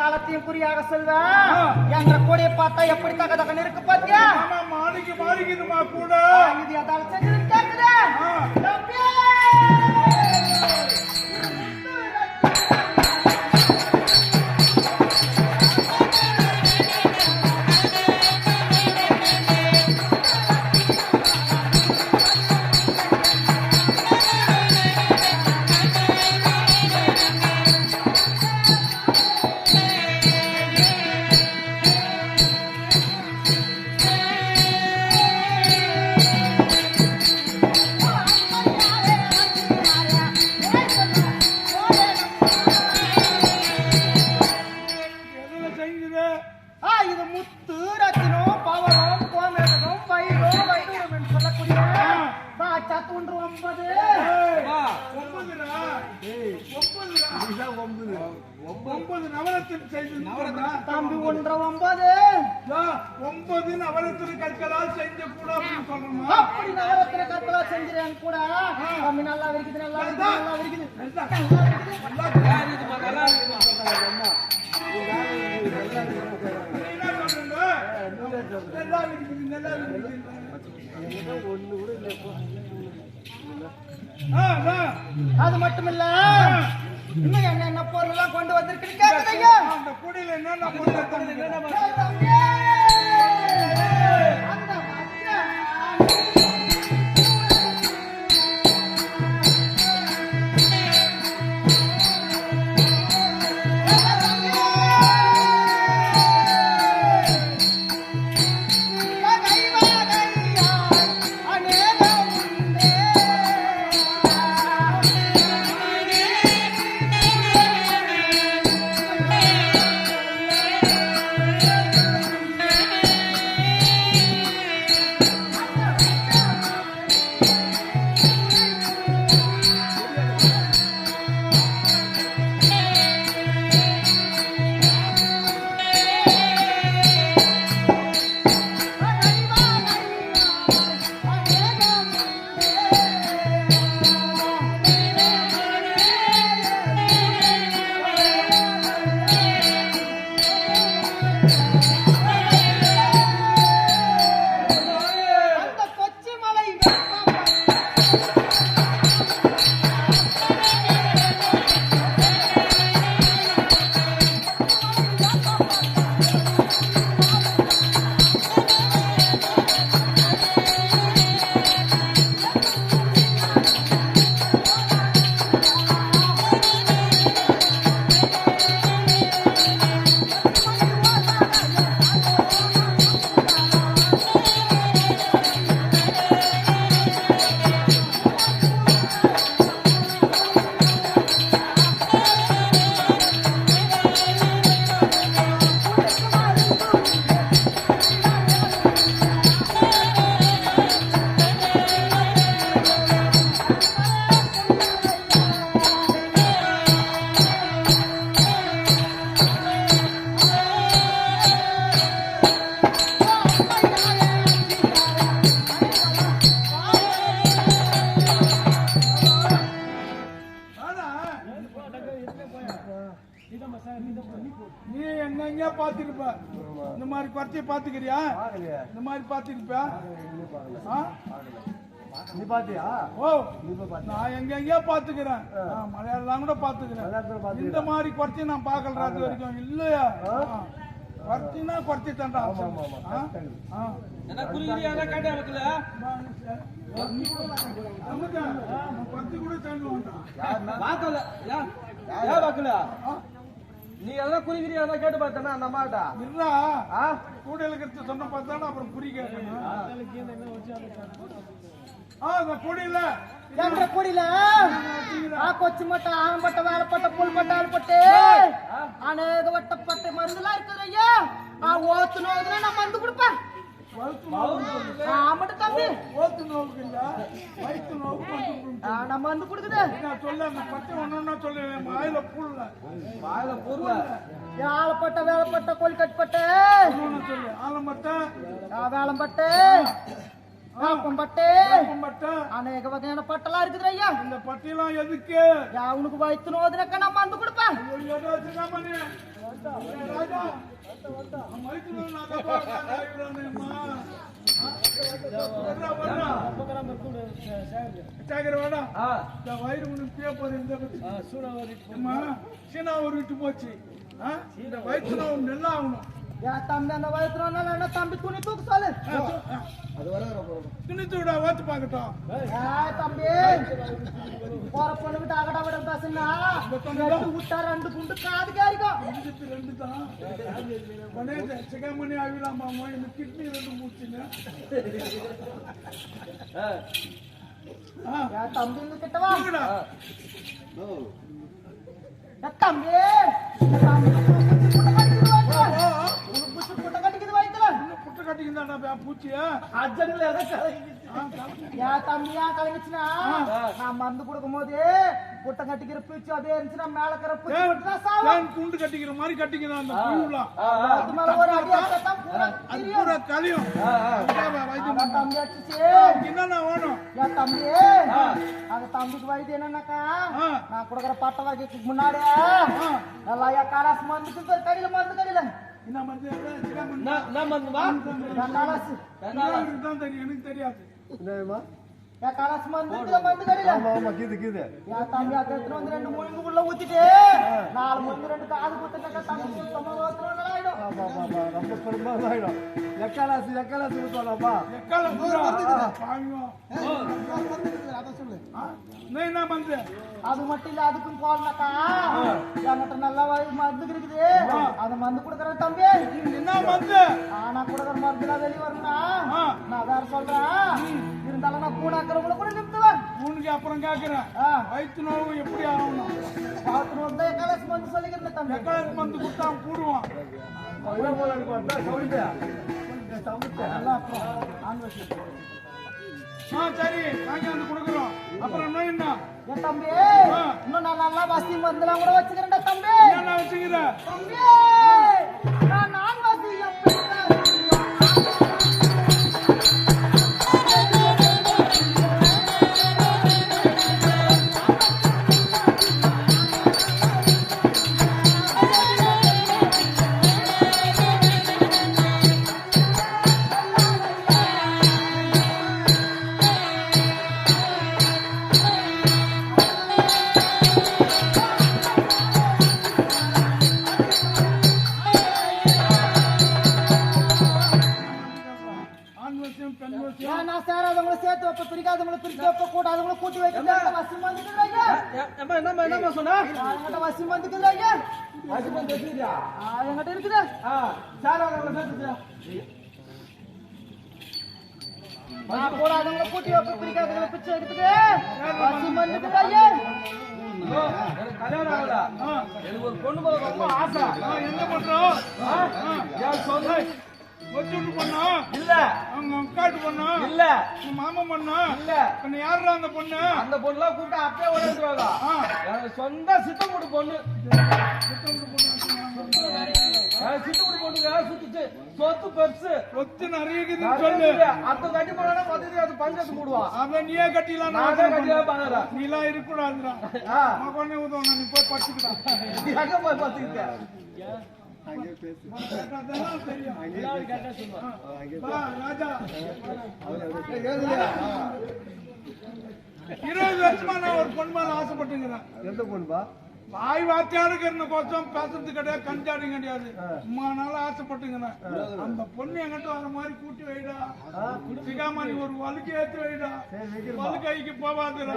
காலத்தையும் குறியாக செல்வேன் என்ற கொடியை பார்த்தா எப்படி தக தகன்னு இருக்கு பாத்தியா? மாடிக்கு மாறிக்குதுமா கூட? இது எதாவது செஞ்சது கேக்குதா? ஒன்ற ஒன்பது ஒன்பது நவரத்தின் கற்களால் செஞ்ச கூட சொல்லணுமா? அப்படி நகரத்துல கற்பலா செஞ்சிருக்கேன் கூட. தம்பி நல்லா இருக்குது நல்லா இருக்குது நல்லா இருக்குது நல்லா இருக்குது. அது மட்டும் இல்ல இன்னும் என்னென்ன பொருள் எல்லாம் கொண்டு வந்திருக்குன்னு கேக்குதையா அந்த குடியில என்னென்ன பொருள் பாத்துருப்ப இந்த மாதிரி பறிச்சு பாத்துக்கிறியா இந்த மாதிரி பாத்துருப்பியா நீ பாத்தியா ஓ நான் எங்கெங்கயோ பாத்துக்கிறேன் நான் மலையாளம் கூட பாத்துக்கிறேன் இந்த மாதிரி குறைச்சி நான் பார்க்கல அது வரைக்கும். இல்லையா? குறைச்சினா குறைச்சி தண்டா அதான் காட்டா வைக்கல குறைச்சி கூட வேண்டாம் வாக்கல ஏன் வாக்கல நீ எல்லாம் குறிக்கிறியா அதான் கேட்டு பார்த்தனா அந்த அம்மாட்டா. இல்லா ஆ? கூட இருக்கிறது சொன்ன பார்த்தாலும் அப்புறம் குறி கேட்கணும். ஆ. அந்த குடியில. என்ற குடியில? ஆ கொச்சி மட்டை ஆம்பட்ட வேலைப்பட்ட புல்பட்ட ஆள்பட்டு அநேக வட்டப்பட்ட மருந்துலாம் இருக்குது ஐயா. ஆ ஓத்து நோதுல நான் மருந்து கொடுப்பேன். ஆமாட்ட தம்பி. ஓத்து நோவுக்கு இல்ல வயிற்று நோவு கொண்டு ஆ, நான் மருந்து கொடுக்குது. நான் சொல்ல அந்த பச்சை ஒண்ணு சொல்ல வாயில புல்ல வாயில பொருள ஆளப்பட்ட வேலைப்பட்ட ஒண்ணு சொல்லு. ஆலமட்டை வேலம்பட்டு. பட்டு பட்டை அநேக வகையான பட்டெல்லாம் இருக்குது ஐயா இந்த பட்டியெல்லாம் எதுக்கு? யா உனக்கு வயிற்று நோதுனக்க நான் மருந்து கொடுப்பேன். சீனா ஒரு விட்டு போச்சு. உன் நல்லா ஆகணும். யா தம்பி அந்த நோனால என்ன தம்பி துணி தூக்கு சொல்லு துணித்து விடா ஓத்து பார்க்கட்டும் ஏய் தம்பி போற பொண்ணுகிட்ட அகடா விட பேசுனா விட்டா ரெண்டு குண்டு காது கேரிக்கும் ரெண்டு தான் உடனே சிகாமணி ஆகிடலாமா எனக்கு கிட்னி ரெண்டு மூச்சுங்க ஆ, யா தம்பி இந்த கிட்ட வா தூக்குடா. யா தம்பி தம்பி கலங்கிச்சு? யா தம்பி ஏன் கலங்கிச்சுனா? நான் மருந்து கொடுக்கும் போது புட்டை கட்டிக்கிற பீச்சு அதே இருந்துச்சுன்னா மேல இருக்கிற பூச்சி குண்டு கட்டிக்கிற மாதிரி கட்டிக்கிறான் அந்த புழுலாம் அது மேல ஒரு அடி பூரா கலியும் தம்பி அடிச்சுச்சு. என்னென்ன வேணும்? யா தம்பி. அந்த தம்பிக்கு வயது என்னன்னாக்கா. நான் கொடுக்குற பட்ட வகைக்கு முன்னாடி எல்லாம் என் காலாசு மருந்துக்கு பேர் கடையில மருந்து கடையில. என்ன மருந்து எனக்கு தெரியாது என் காலாசு என் தம்பி அதை ஆ, நீ என்ன மருந்து அது மட்டும் இல்ல அதுக்கும் போடலக்கா என்கிட்ட நல்லா மருந்து இருக்குது. அந்த மருந்து கொடுக்குறேன் தம்பி. என்ன மருந்து? ஆனா கொடுக்குற மருந்து வெளியே ஆ. நான் வேற சொல்றேன். இருந்தாலும் நான் கூட இருக்கிறவங்கள கூட நிறுத்துவேன். உனக்கு அப்புறம் கேட்கிறேன் ஆ, வயிற்று நோவு எப்படி ஆகணும்? கலாசி மருந்து சொல்லிக்கிறேன் தம்பி. எக்கால மருந்து கொடுத்தா அவன் கூடுவான். நல்லா அப்புறம். ஆ சரி. சாயங்காலம் கொடுக்குறோம். அப்புறம் என்ன என்ன? என் தம்பி. இன்னும் நான் நல்லா வசதி மருந்துலாம் கூட வச்சுக்கிறேன்டா தம்பி. என்ன வச்சுக்கிற? தம்பி. என்கிட்ட வசி மந்துக்குது ஐயா வாசிப்பா தெரியுதா ஆ, என்கிட்ட இருக்குது சார் அவங்க சேர்த்துச்சா நான் கூடாதவங்கள கூட்டி வைப்ப ஐயா கல்யாணம் ஆகல எனக்கு ஒரு பொண்ணு ரொம்ப ஆசை என்ன பண்றோம் ஆ? வச்சுட்டு பண்ணா? இல்ல. அவங்க அக்காட்டு பண்ணா? இல்ல. உங்க மாமா பண்ணா? இல்ல. பின்ன யாருடா அந்த பொண்ணு? அந்த பொண்ணுலாம் கூப்பிட்டு அப்பயே உடஞ்சிருவாங்க ஆ. எனக்கு சொந்த சித்தமுடி பொண்ணு. சித்தமுடி பொண்ணுங்க சுத்துச்சு. சொத்து பெருசு. சொத்து நிறைய இருக்குதுன்னு சொல்லு அத்த கட்டி போனா அது பஞ்சாயத்து மூடுவான் அவன் நீயே கட்டிலாம் நான் தான் கட்டியா பாக்குறேன் நீ எல்லாம் இருக்கக்கூடாதுடா. மகனே உதவணும் நீ போய் படுத்துக்கிடா. எங்க போய் அதெல்லாம் இருபது வருஷமா நான் ஒரு ஆசைப்பட்டுங்கிறேன் எந்த பொண்ணுப்பா? வாய் வார்த்தையாடு இருக்கிற கோசம் பேசுறது கிடையாது கஞ்சாடி கிடையாது. சும்மா நாள் ஆசைப்பட்டுங்கிறேன் அந்த பொண்ணு என்கிட்ட வர மாதிரி கூட்டி வைடா. சிகாமணி ஒரு வலுக்கு ஏத்து வைடா. வைக்கிறப்பா வலுக்கைக்கு போவாதுடா?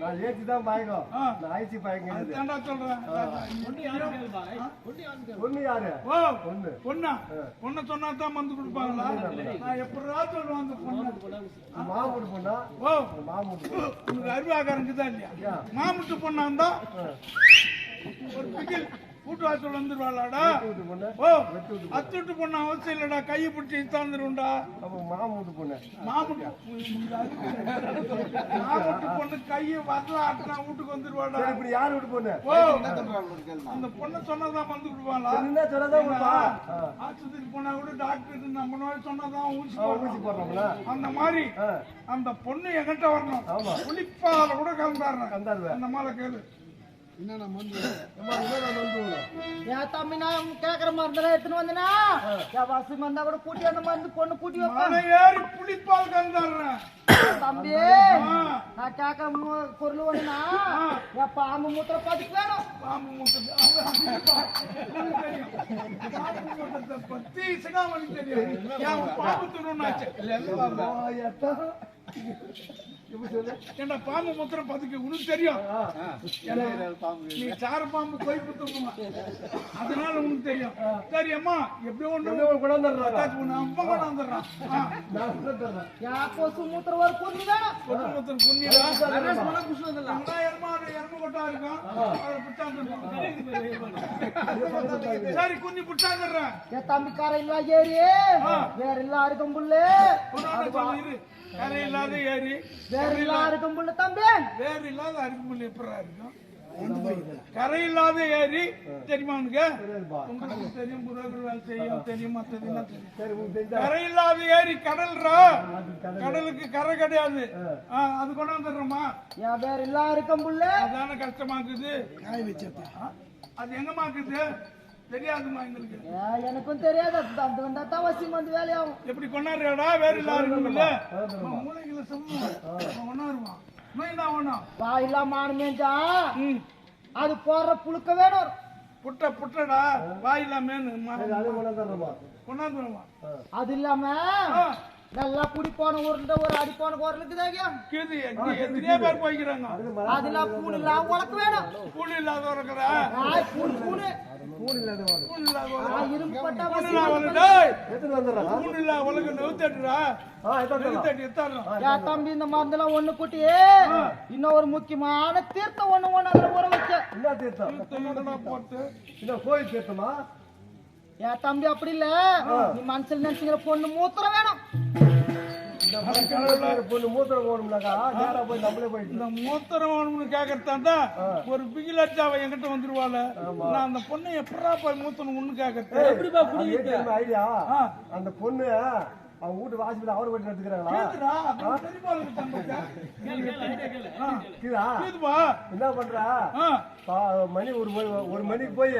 நான் ஏற்றி தான் பயக்கம் ஆ. நான் ஐசி ஏன்டா சொல்றேன். பொண்ணு யாரு ஓ பொண்ணு. பொண்ணா? பொண்ணை சொன்னா தான் வந்து கொடுப்பாங்களா? நான் எப்படா சொல்லுவேன் அந்த பொண்ணு? மாமூட்டு பொண்ணா ஓ. மாமூட்டு உனக்கு அறிவாகாரங்க தான் இல்லையா? மாமுட்டு பொண்ணா இருந்தா? ஒரு பிகில் வீட்டு வாசல் வந்துருவாளாடா? ஓ அத்துட்டு பொண்ணு அவசியம் இல்லடா. கையை பிடிச்சி இத்தாந்துருண்டா பொண்ணு மாமுட்டு மாமுட்டு பொண்ணு கையை வரல ஆட்டினா வீட்டுக்கு வந்துருவாடா. இப்படி யார் வீட்டு பொண்ணு ஓ அந்த பொண்ணு சொன்னதான் வந்து விடுவாளா? என்ன சொன்னதான் ஆஸ்பத்திரிக்கு போனா கூட டாக்டர் நம்ம நோய் சொன்னதான் ஊசி ஊசி போடணும் போடுறோம்ல அந்த மாதிரி அந்த பொண்ணு என்கிட்ட வரணும். புளிப்பால கூட கலந்தாடுறேன். அந்த மாதிரி கேளு. அம்மா இதான் வந்து என் தம்பி நான் கேக்குற மருந்தெல்லாம் எடுத்துன்னு வந்தனா? வசதி வந்தா கூட கூட்டி அந்த மருந்து பொண்ணு கூட்டி ஏறி புளிப்பால் கலந்தாடுறேன் தம்பி நான் கேக்குற பொருள் ஒண்ணுனா என் பாம்பு மூத்திர பாத்துக்கு வேணும். பாம்பு பத்தி சிகாமணி தெரியும். ஏன் துணுன்னாச்சு ஏண்டா பாம்பு முத்திரம் பதுக்கு உனக்கு தெரியும். நீ சார பாம்பு கொய்ப்பு தூக்குமா அதனால உனக்கு தெரியும். சரி அம்மா எப்படியோ ஒன்று கூட அம்மா கூட என் கொசு மூத்திர ஒரு பொருள் வேணும் கொத்து முத்திரம் புட்டாந்துடுறோம் சரி குஞ்சு புட்டாந்துடுறேன் என் தம்பி கரையில ஏறி? வேற இல்ல இருக்கும் புல்லு கரை இல்லாத ஏறி வேற இல்ல இருக்கும் புல்லு தம்பி. வேறு இல்லாத அருகுமுள்ள எப்படா இருக்கும்? கரை இல்லாத ஏரி தெரியுமா உனக்கு? உங்களுக்கு தெரியும் புரோக்கர் வேலை செய்யும் தெரியும் தெரியும். கரை இல்லாத ஏரி கடல்ரா? கடலுக்கு கரை கிடையாது. அது கொண்டாந்துடுறோமா? என் வேற இல்ல இருக்கும் புல்லு? அதான கஷ்டமாக்குது. அது எங்கமாக்குது தெரியாதுமா எங்களுக்கு. எனக்கும் தெரியாது. அந்த வந்தா தான் வசியம் வந்து வேலையாகும். எப்படி கொண்டாடுறா வேற இல்லாத இல்ல மூளைகளை சொல்லணும் கொண்டாடுவான் என்ன வேணும் வாயில்லா மானு மேஞ்சா? ம். அது போடுற புழுக்க வேணும் புட்ட புட்டடா. வாயிலா மேனு கொண்டாந்துருவான் அது இல்லாம நல்லா குடி போன உருண்டை ஒரு அடி போன குரலுக்கு தாகியம் கீது எத்தனையோ பேர் போய்க்கிறாங்க. அதுல பூணு இல்லாம உழக்க வேணும். கூலி இல்லாத ஆய், பூணு பூணு கூலி இல்லாத கூலி இல்லாத இரும்பு பட்டா வசியம் இல்லாத தம்பி இந்த மருந்தெல்லாம் ஒண்ணு கூட்டி இன்னும் ஒரு முக்கியமான தீர்த்தம் ஒண்ணு ஒண்ணு அதுல ஊற வச்ச என்ன தீர்த்தம்? என்னடா போட்டு? என்ன கோயில் தீர்த்தமா? என் தம்பி அப்படி இல்ல. நீ மனசுல நினைச்சுங்கிற பொண்ணு மூத்திரம் வேணும். ஒரு பிகிலட்சாவை என்கிட்ட வந்துருவாள். நான் அந்த பொண்ணை எப்படா போய் மூத்தணும் ஒண்ணு ஐடியா. அந்த பொண்ணு அவங்க வீட்டு வாசிப்பில் அவர் வீட்டு எடுத்துக்கிறாங்களா? என்ன பண்றா? மணி ஒரு மணி- ஒரு மணிக்கு போய்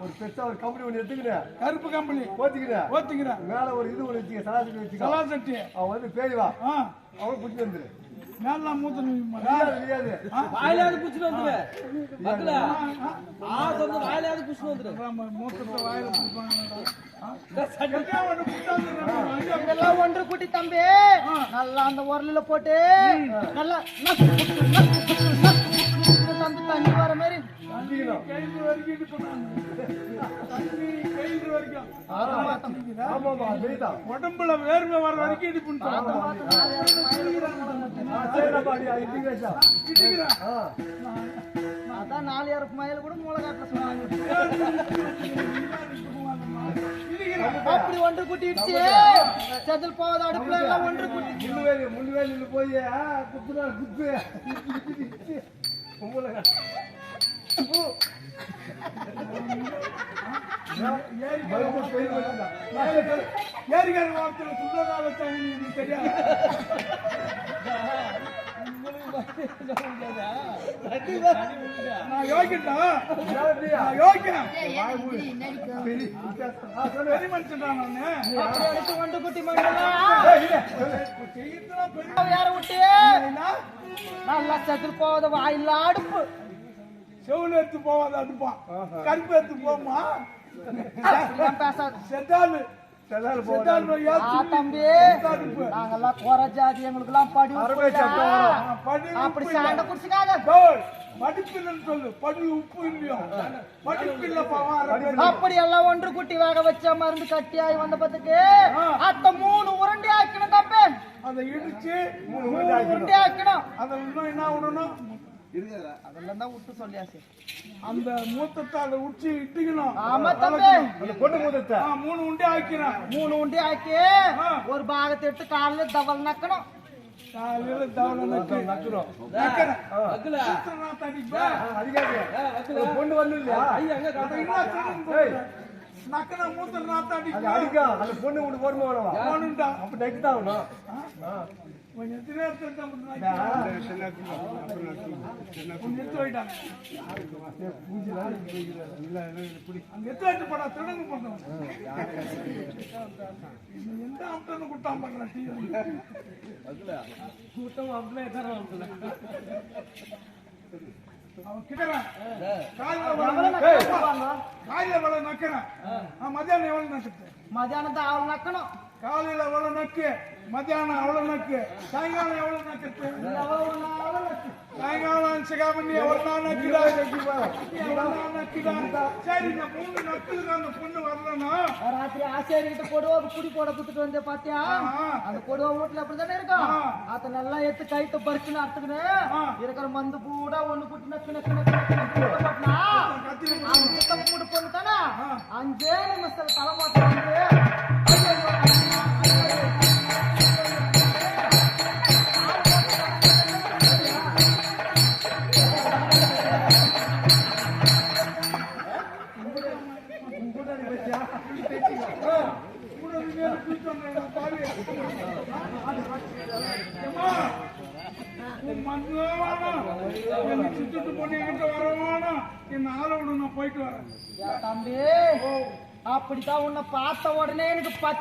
ஒரு பெருசா ஒரு கம்பெனி ஒண்ணு எடுத்துக்கினேன் கருப்பு கம்பளி போத்திக்கினேன் ஓத்திக்கிறேன் மேல ஒரு இது ஒண்ணு வச்சுக்க சராசரி வச்சுக்க. கலா சட்டி. அவன் வந்து பேய் வா. ஆ, அவன் பிடிச்சி வந்துரு. மேலாம் தெரியாது, தெரியாது வாயிலாவது குச்சிட்டு வந்துரு மக்கள ஆ வந்து வாயிலாவது குச்சிட்டு வந்துரு மூத்தத்தை வாயில கொடுப்பாங்க ஒன்று கூட்டி தம்பி நல்லா அந்த உரலில போட்டு நல்லா தம்பி தண்ணி வர மாதிரி உடம்புல வேர்வை வர வரைக்கும் ஆ அதான் நாலு இறப்பு மயில கூட மூளை காட்டுல சொன்னாங்க. அப்படி ஒன்று கூட்டிடுச்சு. செதில் போகாத அடுப்புல எல்லாம் ஒன்று கூட்டி முள்ளுவேலி முள்ளுவேலியில் போய் குத்துனா குத்து. வந்தாங்க. ஏரிக்கார வார்த்தையில சுந்தரா வச்சவங்க உங்களுக்கு தெரியாது நான் யோகிட்டா நான் யோகிக்கிறேன் பெரிய வித்தியாசம். ஆ, சொல்லு. பெரிய குட்டி விட்டு நல்லா செதில் போவத வாயில்ல அடுப்பு செவுல எடுத்து போவாத அடுப்பான் கருப்பு எடுத்து போமா செத்தாலு நாங்கெல்லாம் குறை ஜாதி எங்களுக்கு எல்லாம் படி அப்படி சாண்டை குடிச்சுக்காத. டோய், படிப்பில்லைன்னு சொல்லு. படி உப்பு இல்லையோ? படிப்பில்ல பாவம் அப்படி எல்லாம் ஒன்று குட்டி வேக வச்ச மருந்து கட்டியாய் வந்த பத்துக்கு அத்த மூணு உருண்டி ஆக்கணும் தம்பி. அதை இடிச்சு மூணு உருண்டை ஆக்கணும். உருண்டி ஆக்கணும் அதை இன்னும் என்ன விடணும் அதெல்லாம் தான் விட்டு சொல்லியாச்சு. அந்த மூத்தத்தை அதை உச்சி இட்டுக்கணும். ஆமா தம்பி. அந்த பொண்ணு மூத்தத்தை? ஆ, மூணு உண்டே ஆக்கிறேன் மூணு உண்டி ஆக்கி ஒரு பாகத்தை எடுத்து காலையில தவல் நக்கணும். காலையில தவளை நக்கு. நக்குறோம் நக்கிறேன் வக்கீல மூத்தனா தடிப்பேன் அதிகாரி ஏ, வக்கீல அந்த பொண்ணு வந்து இல்லையா? நக்கன மூத்த அது நாத்தாடி அடிக்கா அந்த பொண்ணு விட்டு போடுமா வேணவா போனுண்டா அப்ப நெக்ஸ்ட் ஆகணும். கூட்டம் அப்படியே தரோம். அவன் கிட்டறான். காலையில நக்கிறேன். மத்தியானம் எவ்வளவு நக்குது மதியானத்தை அவள் நக்கணும். காலையில எவ்வளவு நக்கு? மத்தியானம் அவ்வளவு நக்கு? சாயங்காலம் எவ்வளவு நக்கு. சாயங்காலம் சிகாமணி எவ்வளவு நாள் நக்குதா நக்குதா சரி இந்த மூணு நக்குதுக்கு அந்த பொண்ணு வரலன்னா ராத்திரி ஆசிரியர்கிட்ட கொடுவா குடி போட குத்துட்டு வந்தே பாத்தியா. அந்த கொடுவா வீட்டுல அப்படிதானே இருக்கும். அத நல்லா எடுத்து கைத்த பறிச்சுன்னு அறுத்துக்கினு ஆ. இருக்கிற மந்து பூடா ஒண்ணு குட்டி நக்கு நக்கு நக்கு பொண்ணு. அஞ்சே நிமிஷத்துல தலைமாட்டம் போயிட்டு வரேன் தம்பி அப்படித்தான் உன்னை பார்த்த உடனே எனக்கு பச்சை